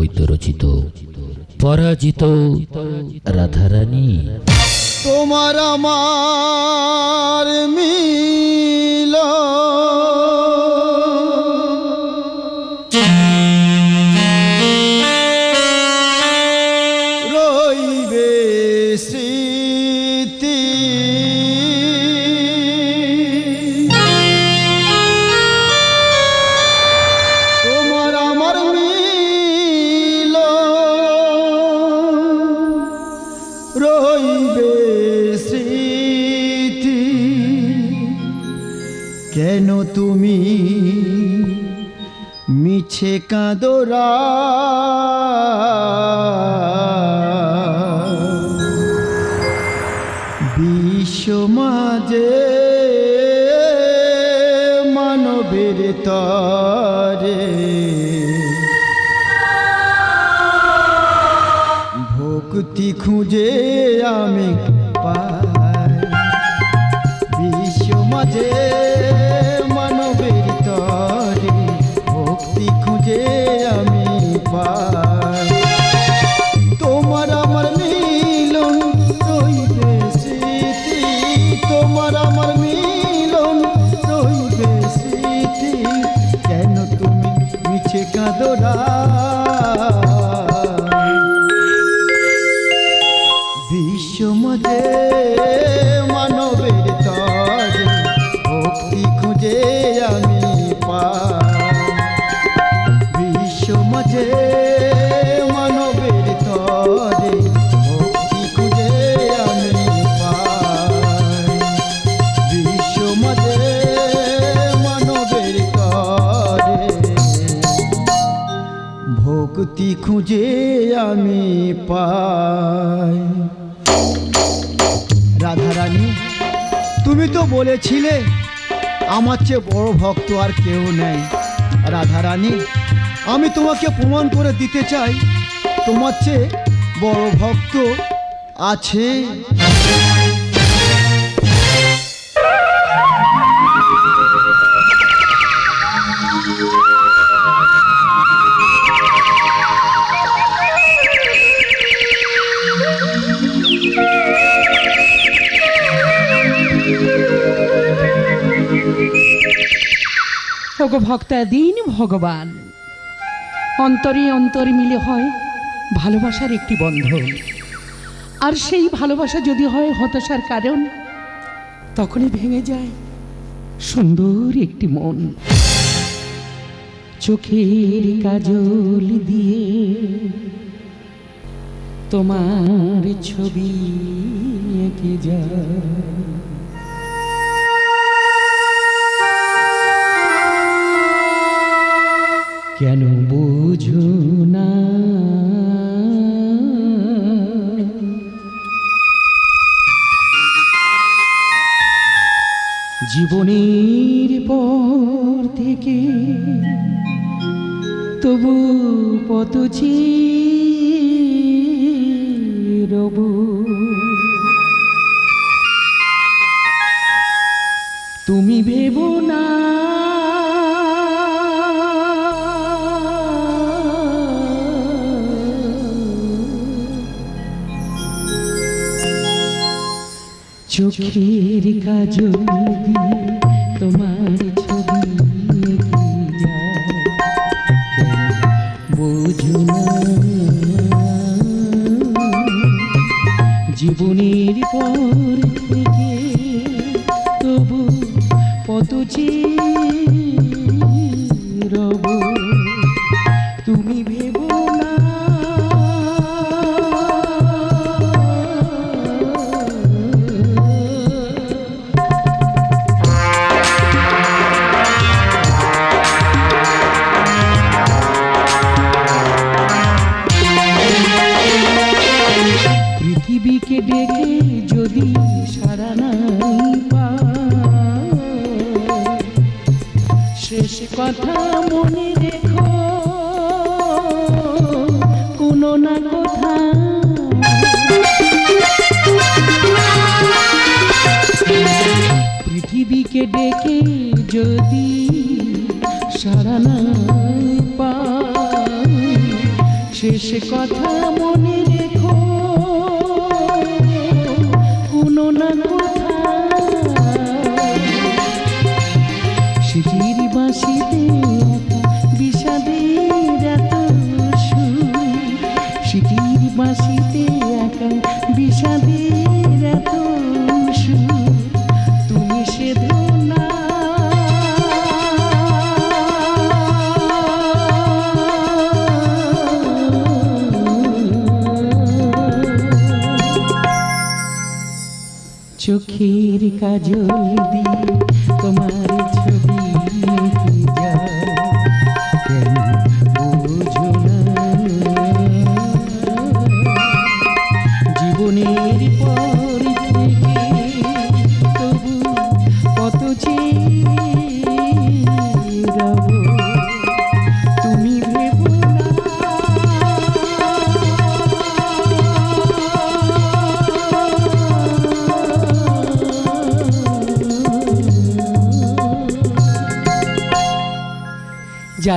বৈদ্য রচিত পরাজিত রাধারানী। তোমার আমার মিল মিছে কাঁদরা। বিশ্ব মাঝে মানবের তরে। ভক্তি খুঁজে আমি পাই। বিশ্ব মাঝে কাঁদরা ভক্তি খুঁজে আমি পাই। রাধারানী, তুমি তো বলেছিলে, আমার চেয়ে বড় ভক্ত আর কেউ নেই। রাধারানী, আমি তোমাকে প্রমাণ করে দিতে চাই, তোমার চেয়ে বড় ভক্ত আছে ওগো ভক্তাধীন ভগবান। অন্তরে অন্তরে মিলে হয় ভালোবাসার একটি বন্ধন। আর সেই ভালোবাসা যদি হয় হতাশার কারণ, তখনই ভেঙে যায় সুন্দর একটি মন। চোখের কাজল দিয়ে তোমার ছবি এঁকে যায়। কেন বুঝো না? জীবনের পর থেকে তবু পত রবু তুমি ভেবো চোখের কাজল তোমার ছবি বোঝো জীবনের পর তবু রব শেষ কথা মনে রেখো। কোনো না সিটির বাঁশিতে বিষাদের এত সুর। সিটির বাঁশিতে একা বিষাদের চোখের জলদি তোমার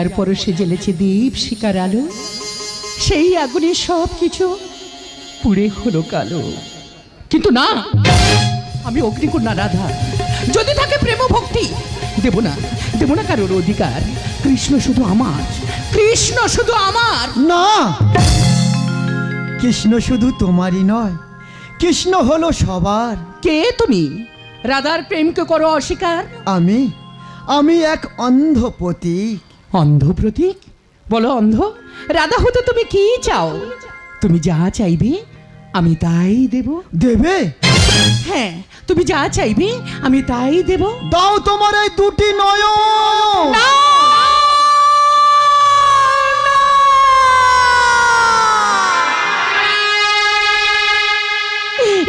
যার পরশে জ্বেলেছে দীপ শিকার আলো। সেই আগুনে সব কিছু পুড়ে হলো কালো। কিন্তু না আমি অগ্নিকন্যা রাধা। যদি থাকে প্রেম ভক্তি দেব না দেব না কারোর অধিকার। কৃষ্ণ শুধু আমার কৃষ্ণ শুধু আমার। না কৃষ্ণ শুধু তোমারই নয় কৃষ্ণ হলো সবার। কে তুমি? রাধার প্রেমকে করো অস্বীকার। আমি আমি এক অন্ধ প্রতীক। অন্ধ প্রতীক? বলো অন্ধ। রাধা হতে তুমি কি চাও? তুমি যা চাইবে আমি তাই দেব। দেবে? হ্যাঁ তুমি যা চাইবে আমি তাই দেব। দাও তোমার এই দুটি নয়ন।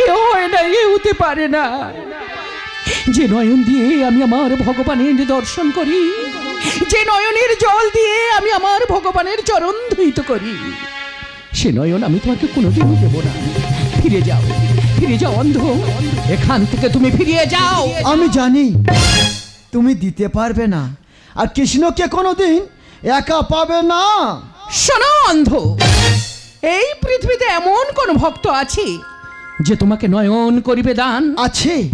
এ হয় না এ হতে পারে না। যে নয়ন দিয়ে আমি আমার ভগবানের দর্শন করি যে নয়নের জল দিয়ে আমি আমার ভগবানের চরণ ধুইত করি সে নয়ন আমি তোমাকে কোনোদিন দেব না। ফিরে যাও ফিরে যাও অন্ধ। এখান থেকে তুমি ফিরিয়ে যাও। আমি জানি তুমি দিতে পারবে না আর কৃষ্ণকে কোনোদিন একা পাবে না। শোনো অন্ধ এই পৃথিবীতে এমন কোন ভক্ত আছে যে তোমাকে নয়ন করিবে দান। আছে।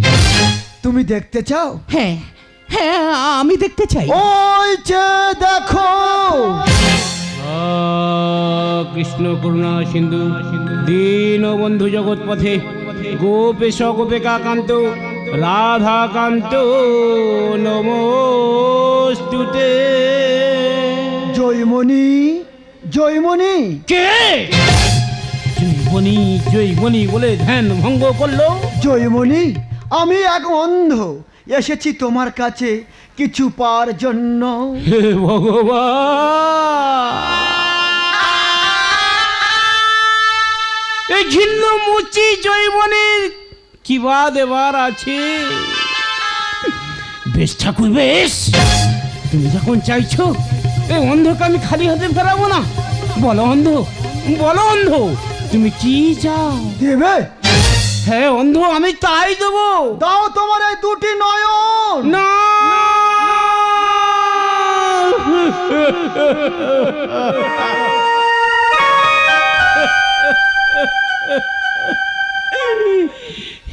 তুমি দেখতে চাও? হ্যাঁ হ্যাঁ আমি দেখতে চাই। ওই যে দেখো। কৃষ্ণ করুণা সিন্ধু দীন বন্ধু জগৎ পথে গোপেশ গোপিকা কান্ত রাধা কান্ত নমস্তুতে। জয়মণি জয়মণি। কে? জৈবনী জৈবনী বলে ধ্যান ভঙ্গ করল। জয়মণি আমি এক অন্ধ এসেছি তোমার কাছে কিছু পার জন্য। হে ভগবান! এই ঘিন্ন মুচি জৈবনের কি বা দেবার আছে? বেশ ঠাকুর বেশ! তুমি যখন চাইছো এই অন্ধকে আমি খালি হাতে ফেরাবো না। বলো অন্ধ বলো অন্ধ তুমি কি চাও? দেবে? হ্যাঁ অন্ধ আমি তাই দেবো। দাও তোমার এই দুটি নয়ন। না।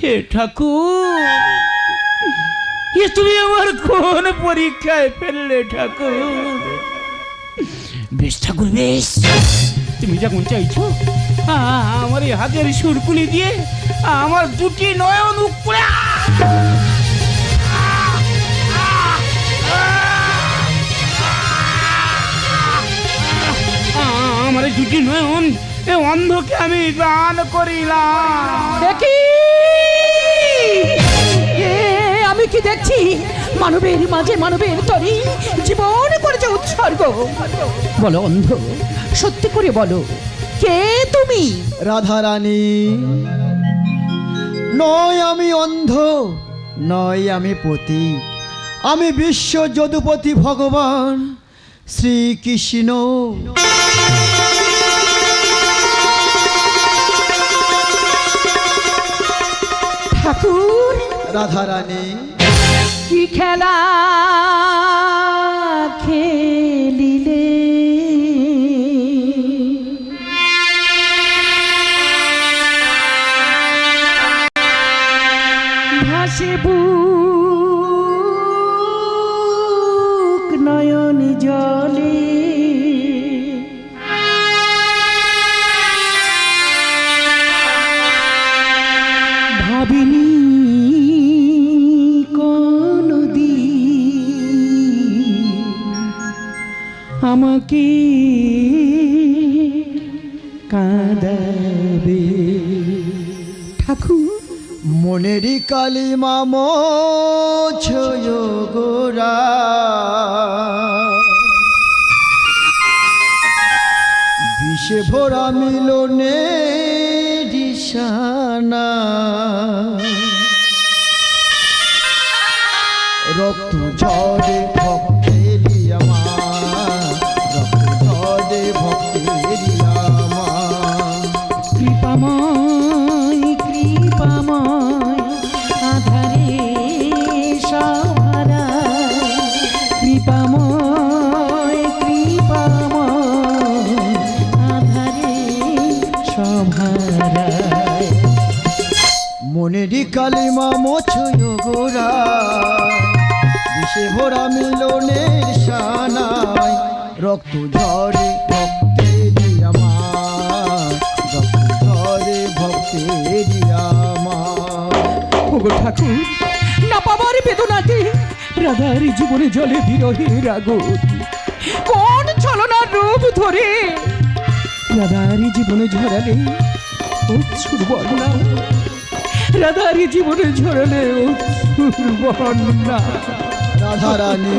হে ঠাকুর এ তুমি আমার কোন পরীক্ষায় ফেললে ঠাকুর? বেশ ঠাকুর বেশ। তুমি যখন চাইছো আমার এই হাতের সুরকুলি দিয়ে আমার দুটি নয়ন উপরে। আমার দুটি নয়ন এ অন্ধকে আমি দান করিলাম। দেখি এ আমি কি দেখছি? মানবের মাঝে মানবের তরি জীবন করেছে উৎসর্গ। বলো অন্ধ সত্যি করে বলো কে তুমি? রাধারানী। নয় আমি অন্ধ নয় আমি পতি আমি বিশ্ব যদুপতি ভগবান শ্রীকৃষ্ণ। ঠাকুর রাধারানী। কি খেলা? সে বুক নয়ন জলে। ভাবিনি কনদি। আমাকে কাঁদাবে। ঠাকুর। মনেরই কালিমা মোছয়োগোরা বিষে ভরা মিলনে দিশানা রক্ত ঝরে বেদনাতে রাধার জীবনে জলে বিরহের আগুন কোন ছলনার রূপ ধরে? রাধার জীবনে ঝরালে অচ্ছুর বন্যা রাধার জীবনে ঝরালে অচ্ছুর বন্যা রাধারানী।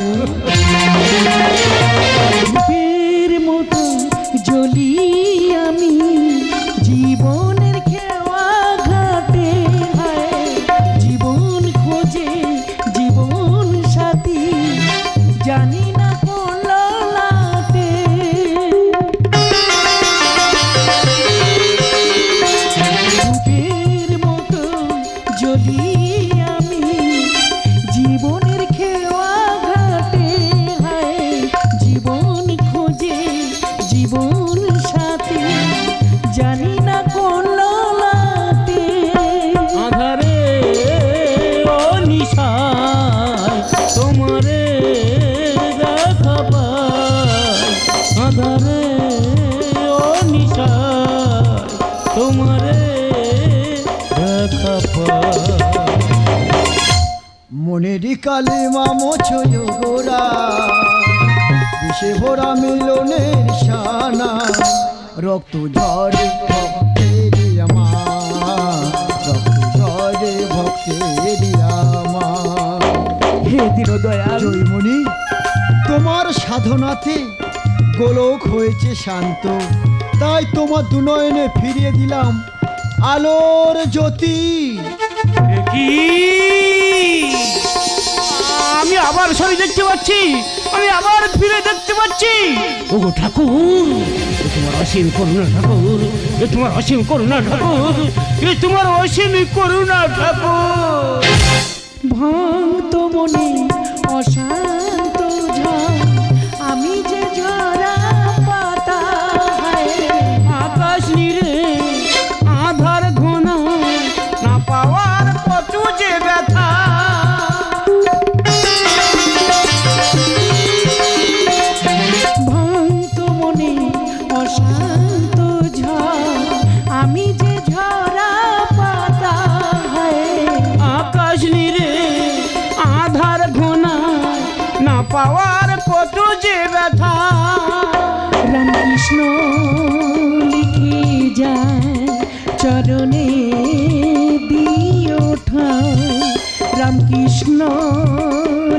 কালিমা মোছয় গোরা বিষে ভরা মিলনের সানা রক্ত ঝরে ভক্তেরি আমার। রক্ত ঝরে ভক্তেরি আমার। হে দিন দয়াল জয়মণি তোমার সাধনাতে গোলক হয়েছে শান্ত তাই তোমার দুনয়নে ফিরিয়ে দিলাম আলোর জ্যোতি। কি? আমি আবার সরি দেখতে পাচ্ছি। আমি আবার ফিরে দেখতে পাচ্ছি। ওগো ঠাকুর এ তোমার অসীম করুণা ঠাকুর এ তোমার অসীম করুণা ঠাকুর এ তোমার অসীম করুণা ঠাকুর। ভাঙ তো মনে অশান্ত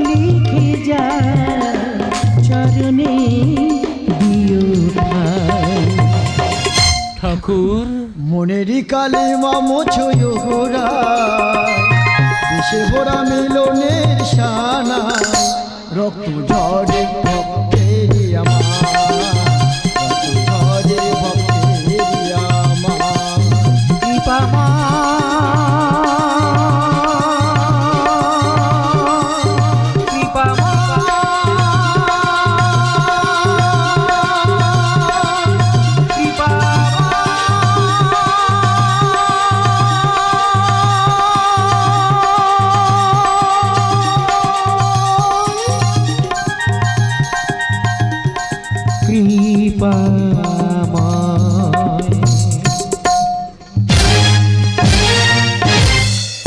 লিখে যায় চরণে দিও ঠাকুর। মনেরই কালিমা মোছয় গোরা বিষে ভরা মিলনের সানা রক্ত ঝরে